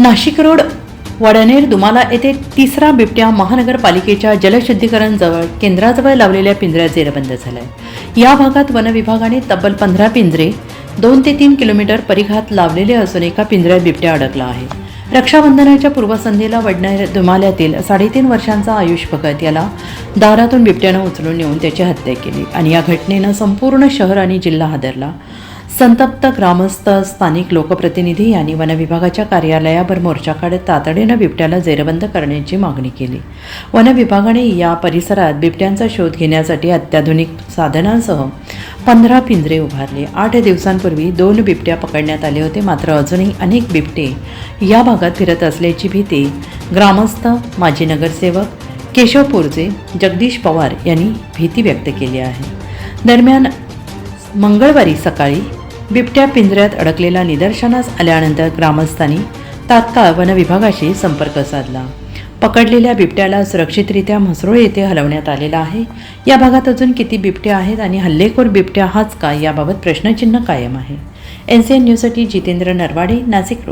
Nashik road Wadner Dumala येथे तिसरा बिबट्या महानगरपालिकेच्या जलशुद्धीकरण जवळ केंद्राजवळ लावलेल्या पिंजऱ्यात जेरबंद झालाय. या भागात वनविभागाने तब्बल पंधरा पिंजरे दोन ते तीन किलोमीटर परिघात लावलेले असून एका पिंजऱ्यात बिबट्या अडकला आहे. रक्षाबंधनाच्या पूर्वसंध्येला वडनेर दुमाल्यातील साडेतीन वर्षांचा आयुष भगत याला दारातून बिबट्यानं उचलून नेऊन त्याची हत्या केली आणि या घटनेनं संपूर्ण शहर आणि जिल्हा हादरला. संतप्त ग्रामस्थ स्थानिक लोकप्रतिनिधी यांनी वनविभागाच्या कार्यालयावर मोर्चा काढत तातडीनं बिबट्याला जेरबंद करण्याची मागणी केली. वनविभागाने या परिसरात बिबट्यांचा शोध घेण्यासाठी अत्याधुनिक साधनांसह पंधरा पिंजरे उभारले. आठ दिवसांपूर्वी दोन बिबट्या पकडण्यात आले होते मात्र अजूनही अनेक बिबटे या भागात फिरत असल्याची भीती ग्रामस्थ माजी नगरसेवक केशव पोरजे जगदीश पवार यांनी भीती व्यक्त केली आहे. दरम्यान मंगळवारी सकाळी बिबट्या पिंजऱ्यात अडकलेला निदर्शनास आल्यानंतर ग्रामस्थांनी तात्काळ वनविभागाशी संपर्क साधला. पकडलेल्या बिबट्याला सुरक्षितरित्या म्हसरोळ येथे हलवण्यात आलेला आहे. या भागात अजून किती बिबट्या आहेत आणि हल्लेखोर बिबट्या हाच का याबाबत प्रश्नचिन्ह कायम आहे. एन सी एन न्यूजसाठी जितेंद्र नरवाडे नाशिक रोड.